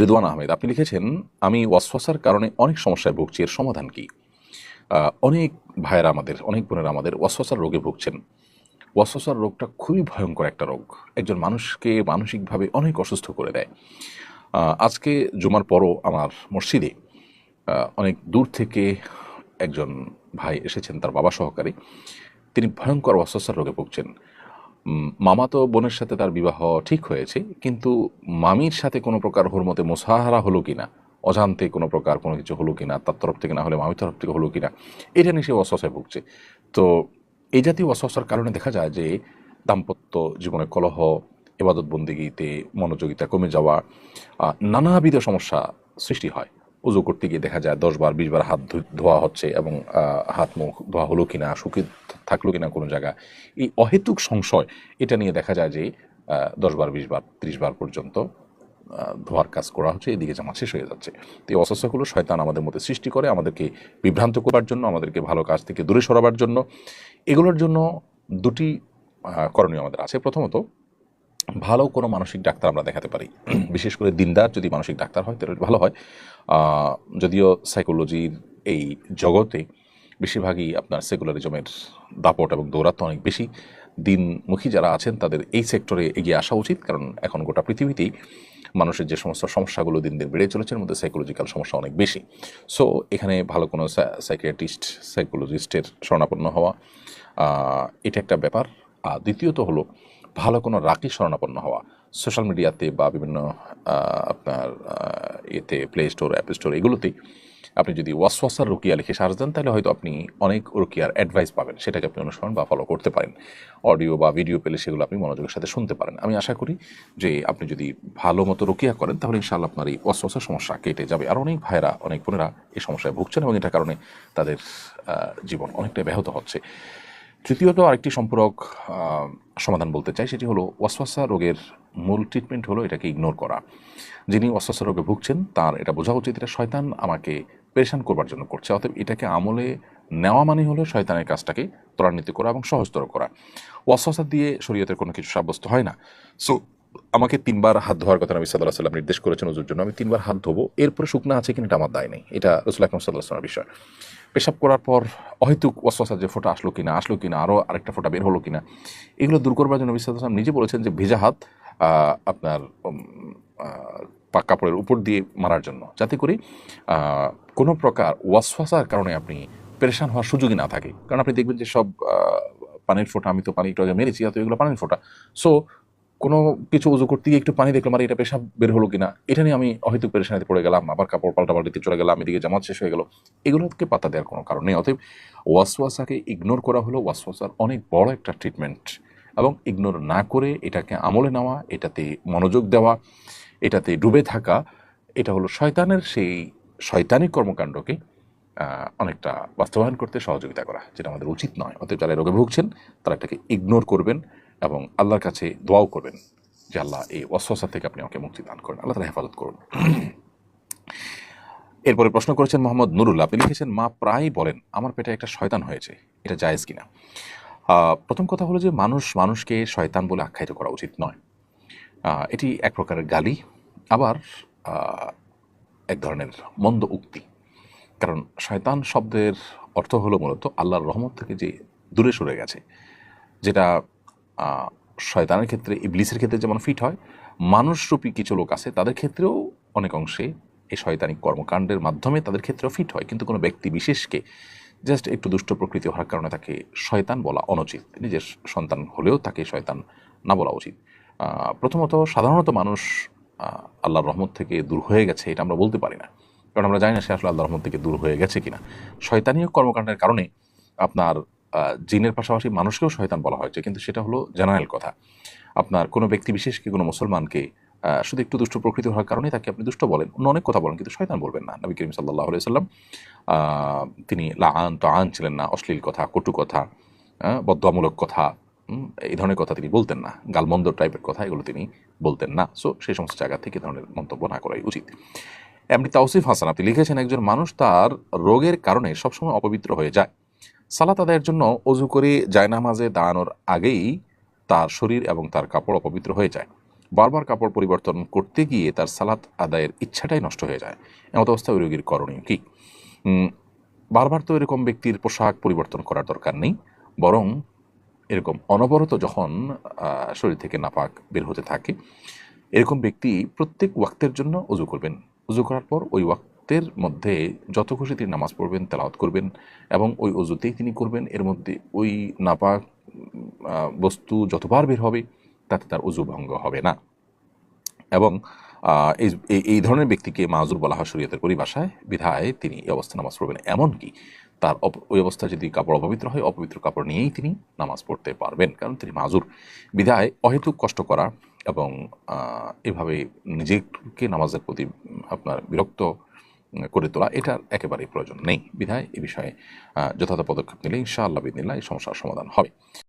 রিদওয়ান আহমেদ, আপনি লিখেছেন, আমি ওয়াসওয়াসার কারণে অনেক সমস্যায় ভুগছি, এর সমাধান কি? অনেক ভাইয়েরা আমাদের, অনেক বোনেরা আমাদের ওয়াসওয়াসার রোগে ভুগছেন। ওয়াসওয়াসার রোগটা খুবই ভয়ঙ্কর একটা রোগ। একজন মানুষকে মানসিকভাবে অনেক অসুস্থ করে দেয়। আজকে জুমার পরও আমার মসজিদে অনেক দূর থেকে একজন ভাই এসেছেন, তার বাবা সহকারী। তিনি ভয়ঙ্কর ওয়াসওয়াসার রোগে ভুগছেন। মামাতো বোনের সাথে তার বিবাহ ঠিক হয়েছে, কিন্তু মামির সাথে কোনো প্রকার হরমতে মোসাহারা হলো কিনা, অজান্তে কোনো প্রকার কোনো কিছু হলো কিনা, তার তরফ থেকে না হলে মামির তরফ থেকে হলো কিনা, এটা নিয়ে সে অস্বসায় ভুগছে। তো এই জাতীয় অস্বস্থার কারণে দেখা যায় যে দাম্পত্য জীবনে কলহ এবাদত বন্দিগিতে মনোযোগিতা কমে যাওয়া নানাবিধ সমস্যা সৃষ্টি হয়। উজু করতে গিয়ে দেখা যায় দশ বার, বিশ বার হাত ধোয়া হচ্ছে এবং হাত মুখ ধোয়া হলো কিনা শুকিয়ে থাকল কিনা কোনো জায়গা এই অহেতুক সংশয়, এটা নিয়ে দেখা যায় যে দশ বার, বিশ বার, ত্রিশ বার পর্যন্ত ধোয়ার কাজ করা হচ্ছে, এদিকে জামা শেষ হয়ে যাচ্ছে। তো এই অস্বস্থাগুলো শয়তান আমাদের মধ্যে সৃষ্টি করে, আমাদেরকে বিভ্রান্ত করবার জন্য, আমাদেরকে ভালো কাজ থেকে দূরে সরাবার জন্য। এগুলোর জন্য দুটি করণীয় আমাদের আছে। প্রথমত ভালো কোনো মানসিক ডাক্তার আমরা দেখাতে পারি। বিশেষ করে দিনদার যদি মানসিক ডাক্তার হয়, তাহলে ভালো হয়। যদিও সাইকোলজির এই জগতে বেশিরভাগই আপনার সেকুলারিজমের দাপট এবং দৌরাত্ম অনেক বেশি। দিনমুখী যারা আছেন, তাদের এই সেক্টরে এগিয়ে আসা উচিত। কারণ এখন গোটা পৃথিবীতেই মানুষের যে সমস্ত সমস্যাগুলো দিন দিন বেড়ে চলেছে, এর মধ্যে সাইকোলজিক্যাল সমস্যা অনেক বেশি। সো এখানে ভালো কোনো সাইকিয়াট্রিস্ট সাইকোলজিস্টের শরণাপন্ন হওয়া এটা একটা ব্যাপার। আর দ্বিতীয়ত হলো ভালো কোনো রাকি শরণাপন্ন হওয়া। সোশ্যাল মিডিয়াতে বা বিভিন্ন আপনার এতে প্লে স্টোর অ্যাপ স্টোর এগুলোতেই আপনি যদি ওয়াসওয়াসার রুকিয়া লিখে সার্চ দেন, তাহলে হয়তো আপনি অনেক রুকিয়ার অ্যাডভাইস পাবেন। সেটাকে আপনি অনুসরণ বা ফলো করতে পারেন। অডিও বা ভিডিও পেলে সেগুলো আপনি মনোযোগের সাথে শুনতে পারেন। আমি আশা করি যে আপনি যদি ভালো মতো রুকিয়া করেন, তাহলে ইনশাআল্লাহ আপনার এই ওয়াসওয়াসার সমস্যা কেটে যাবে। আর অনেক ভাইরা অনেক বোনেরা এই সমস্যায় ভুগছেন এবং এটার কারণে তাদের জীবন অনেকটা ব্যাহত হচ্ছে। তৃতীয়ত আরেকটি সম্পূরক সমাধান বলতে চাই, সেটি হলো ওয়াসওয়াসা রোগের মূল ট্রিটমেন্ট হলো এটাকে ইগনোর করা। যিনি ওয়াসওয়াসা রোগে ভুগছেন, তার এটা বোঝা উচিত, এটা শয়তান আমাকে পেরেশান করবার জন্য করছে, অতএব এটাকে আমলে নেওয়া মানে হলো শয়তানের কাজটাকে ত্বরান্বিত করা এবং সহজতর করা। ওয়াসওয়াসা দিয়ে শরীয়তের কোনো কিছু সাব্যস্ত হয় না। সো আমাকে তিনবার হাত ধোয়ার কথা নবী সাল্লাহ সাল্লাম নির্দেশ করেছেন ওজুর জন্য। আমি তিনবার হাত ধোবো, এরপরে শুকনা আছে কিনা এটা আমার দায় নেই। এটা রসুল আকরম সাল্লাহ সাল্লামের বিষয়। পেশাব করার পর অহেতুক ওয়াসওয়াসা যে ফোঁটা আসলো কিনা আসলো কিনা আরও আরেকটা ফোঁটা বের হলো কিনা, এগুলো দূর করবার জন্য নবী সাল্লাহ নিজে বলেছেন যে ভেজা হাত আপনার পাক কাপড়ের উপর দিয়ে মারার জন্য। যাতে করে কোনো প্রকার ওয়াসওয়াসার কারণে আপনি পেরেশান হওয়ার সুযোগই না থাকে। কারণ আপনি দেখবেন যে সব পানির ফোঁটা, আমি তো পানি একটু আগে মেরেছি অত এগুলো পানির ফোঁটা। সো কোনো কিছু উজু করতে গিয়ে একটু পানি দেখলাম, আর এটা পেশাব বের হলো কিনা? এটা নিয়ে আমি হয়তো পেরেশানিতে পড়ে গেলাম, আবার কাপড় পাল্টা পাল্টিতে চলে গেলাম, এদিকে জামাত শেষ হয়ে গেল। এগুলোকে পাতা দেওয়ার কোনো কারণ নেই, অতএব ওয়াসওয়াসাকে ইগনোর করা হলো। ওয়াসওয়াসার অনেক বড় একটা ট্রিটমেন্ট এবং ইগনোর না করে এটাকে আমলে নেওয়া, এটাতে মনোযোগ দেওয়া, এটাতে ডুবে থাকা, এটা হলো শয়তানের সেই শয়তানিক কর্মকাণ্ডকে অনেকটা বাস্তবায়ন করতে সহযোগিতা করা, যেটা আমাদের উচিত নয়। অতএব যারা রোগে ভুগছেন, তারা এটাকে ইগনোর করবেন। এবং আল্লাহর কাছে দোয়াও করবেন যে আল্লাহ এই অস্বস্থা থেকে আপনি আমাকে মুক্তি দান করেন, আল্লাহ তালা হেফাজত করুন। এরপরে প্রশ্ন করেছেন মোহাম্মদ নুরুল আপনি লিখেছেন, মা প্রায়ই বলেন, আমার পেটে একটা শয়তান হয়েছে, এটা জায়েজ কিনা? প্রথম কথা হলো যে মানুষ মানুষকে শয়তান বলে আখ্যায়িত করা উচিত নয়। এটি এক প্রকারের গালি, আবার এক ধরনের মন্দ উক্তি। কারণ শয়তান শব্দের অর্থ হলো মূলত আল্লাহর রহমত থেকে যে দূরে সরে গেছে, যেটা শয়তানের ক্ষেত্রে, ইবলিসের ক্ষেত্রে যেমন ফিট হয়, মানুষরূপী কিছু লোক আছে, তাদের ক্ষেত্রেও অনেক অংশে এই শয়তানিক কর্মকাণ্ডের মাধ্যমে তাদের ক্ষেত্রেও ফিট হয়। কিন্তু কোনো ব্যক্তি বিশেষকে জাস্ট একটু দুষ্ট প্রকৃতি হওয়ার কারণে তাকে শয়তান বলা অনুচিত। নিজের সন্তান হলেও তাকে শয়তান না বলা উচিত। প্রথমত সাধারণত মানুষ আল্লাহর রহমত থেকে দূর হয়ে গেছে, এটা আমরা বলতে পারি না। কারণ আমরা জানি না সে আসলে আল্লাহর রহমত থেকে দূর হয়ে গেছে কিনা। শয়তানীয় কর্মকাণ্ডের কারণে আপনার জিনের পাশাপাশি মানুষকেও শয়তান বলা হয়েছে কিন্তু সেটা হলো জেনারেল কথা। আপনার কোনো ব্যক্তি বিশেষকে কোনো মুসলমানকে শুধু একটু দুষ্ট প্রকৃতি হওয়ার কারণে তাকে আপনি দুষ্ট বলেন? অন্য অনেক কথা বলেন কিন্তু শয়তান বলবেন না। নবী করিম সাল্লাহ সাল্লাম তিনি লা আন তো আন ছিলেন না অশ্লীল কথা কটু কথা আহ, বদয়ামূলক কথা এই ধরনের কথা তিনি বলতেন না। গালমন্দ টাইপের কথা এগুলো তিনি বলতেন না। সো সেই সমস্ত জায়গা থেকে ধরনের মন্তব্য না করাই উচিত। এমনি তাওসিফ হাসান আপনি লিখেছেন একজন মানুষ তার রোগের কারণে সবসময় অপবিত্র হয়ে যায়। সালাত আদায়ের জন্য অজু করে জায়নামাজে দাঁড়ানোর আগেই তার শরীর এবং তার কাপড় অপবিত্র হয়ে যায়। বারবার কাপড় পরিবর্তন করতে গিয়ে তার সালাত আদায়ের ইচ্ছাটাই নষ্ট হয়ে যায়। এমত অবস্থায় ওই রোগীর করণীয় কী? বারবার তো এরকম ব্যক্তির পোশাক পরিবর্তন করার দরকার নেই, বরং এরকম অনবরত যখন শরীর থেকে নাপাক বের হতে থাকে, এরকম ব্যক্তি প্রত্যেক ওয়াক্তের জন্য উজু করবেন। উজু করার পর ওই ওয়াক্তের মধ্যে যত খুশি তিনি নামাজ পড়বেন, তেলাওয়াত করবেন এবং ওই অজুতেই তিনি করবেন। এর মধ্যে ওই নাপাক বস্তু যতবার বের হবে, তাতে তার উজু ভঙ্গ হবে না। এবং এই, এই- ধরনের ব্যক্তিকে মাজুর বলা হয় শরীয়তের পরিভাষায়। বিধায় তিনি এই অবস্থা নামাজ পড়বেন। এমনকি তার ওই অবস্থা যদি কাপড় অপবিত্র হয়, অপবিত্র কাপড় নিয়েই তিনি নামাজ পড়তে পারবেন। কারণ তিনি মাজুর বিধায় অহেতুক কষ্ট করা এবং এভাবে নিজেকে নামাজের প্রতি আপনার বিরক্ত করে তোলা, এটার একেবারেই প্রয়োজন নেই। বিধায় এ বিষয়ে যথাযথ পদক্ষেপ নিলে ইনশাআল্লাহ বিদিনিল্লাহ এই সমস্যার সমাধান হবে।